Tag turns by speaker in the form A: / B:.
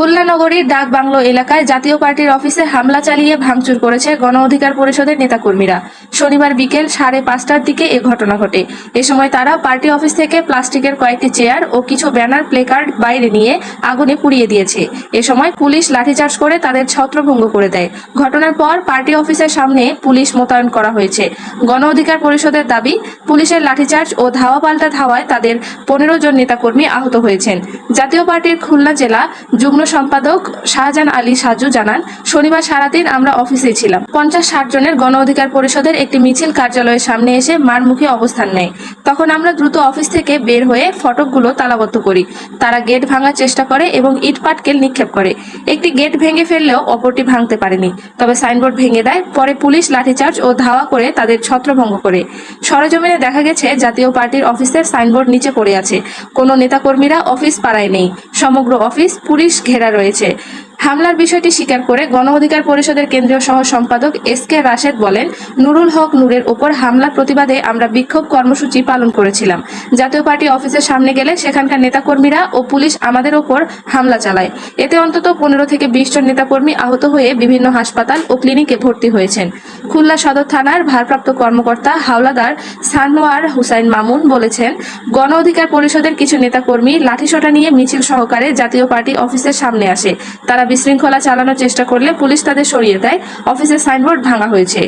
A: খুলনা নগরীর ডাক বাংলো এলাকায় জাতীয় পার্টির অফিসে হামলা চালিয়ে ভাঙচুর করেছে গণ অধিকার পরিষদের নেতাকর্মীরা। শনিবার বিকেল সাড়ে পাঁচটার দিকে এ ঘটনা ঘটে। এ সময় তারা পার্টি অফিস থেকে প্লাস্টিকের কয়েকটি চেয়ার ও কিছু ব্যানার, প্লেকার্ড বাইরে নিয়ে আগুনে পুড়িয়ে দিয়েছে। এ সময় পুলিশ লাঠিচার্জ করে তাদের ছত্রভঙ্গ করে দেয়। ঘটনার পর পার্টি অফিসের সামনে পুলিশ মোতায়েন করা হয়েছে। গণ অধিকার পরিষদের দাবি, পুলিশের লাঠিচার্জ ও ধাওয়া পাল্টা ধাওয়ায় তাদের পনেরো জন নেতাকর্মী আহত হয়েছেন। জাতীয় পার্টির খুলনা জেলা যুগ্ম সম্পাদক শাহজাহান আলী সাজু জানান, শনিবার সারাদিন আমরা অফিসে ছিলাম। পঞ্চাশ ষাট জনের গণ অধিকার পরিষদের একটি মিছিল কার্যালয়ের সামনে এসে মারমুখী অবস্থান নেয়। তখন আমরা দ্রুত অফিস থেকে বের হয়ে ফটকগুলো তালাবদ্ধ করি। তারা গেট ভাঙার চেষ্টা করে এবং ইট পাটকেল নিক্ষেপ করে। একটি গেট ভেঙে ফেললেও অপরটি ভাঙতে পারেনি, তবে সাইনবোর্ড ভেঙে দেয়, পরে পুলিশ লাঠিচার্জ ও ধাওয়া করে তাদের ছত্রভঙ্গ করে। সরজমিনে দেখা গেছে, জাতীয় পার্টির অফিসের সাইনবোর্ড নিচে পড়ে আছে। কোনো নেতাকর্মীরা অফিস পাড়ায় নেই। সমগ্র অফিস পুলিশ ঘেরা রয়েছে। হামলার বিষয়টি স্বীকার করে গণ অধিকার পরিষদের কেন্দ্রীয় সহ সম্পাদক এস কে রাশেদ বলেন, নুরুল হক নূরের ওপর হামলার প্রতিবাদে আমরা বিক্ষোভ কর্মসূচি পালন করেছিলাম। জাতীয় পার্টি অফিসের সামনে গেলে সেখানকার নেতাকর্মীরা ও পুলিশ আমাদের ওপর হামলা চালায়। এতে অন্তত পনেরো থেকে বিশ জন নেতাকর্মী আহত হয়ে বিভিন্ন হাসপাতাল ও ক্লিনিকে ভর্তি হয়েছেন। খুলনা সদর থানার ভারপ্রাপ্ত কর্মকর্তা হাওলাদার সানোয়ার হুসাইন মামুন বলেছেন, গণ অধিকার পরিষদের কিছু নেতাকর্মী লাঠিসোটা নিয়ে মিছিল সহকারে জাতীয় পার্টি অফিসের সামনে আসে। তারা বিশৃঙ্খলা চালানোর চেষ্টা করলে পুলিশ তাদের সরিয়ে দেয়, অফিসের সাইনবোর্ড ভাঙা হয়েছে।